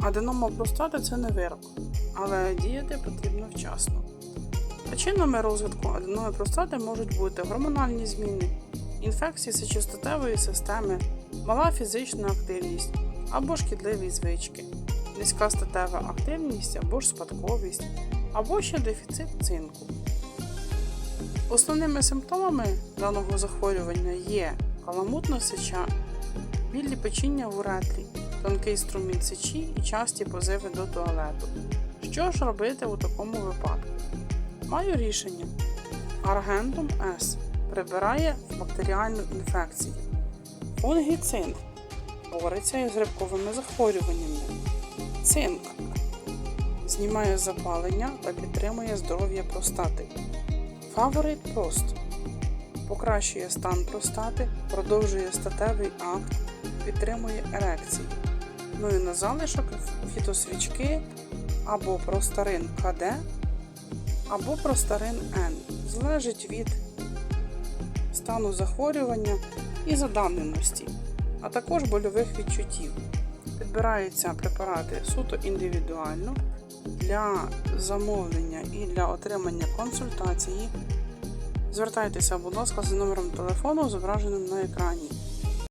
Аденома простати це не вирок, але діяти потрібно вчасно. Причинами розвитку аденоми простати можуть бути гормональні зміни, інфекції сечостатевої системи, мала фізична активність або шкідливі звички, низька статева активність або ж спадковість, або ще дефіцит цинку. Основними симптомами даного захворювання є каламутна сеча, білі печіння в уретрі, тонкий струмінь сечі і часті позиви до туалету. Що ж робити у такому випадку? Маю рішення. Аргентум С прибирає бактеріальну інфекцію. Фунгіцин бореться із грибковими захворюваннями. Цинк знімає запалення та підтримує здоров'я простати. Фаворит прост покращує стан простати, продовжує статевий акт, підтримує ерекції. Ну на залишок фітосвічки або простарин КД, або простарин Н. Залежить від стану захворювання і задавненості, а також больових відчуттів. Підбираються препарати суто індивідуально для замовлення і для отримання консультації. Звертайтеся, будь ласка, за номером телефону, зображеним на екрані.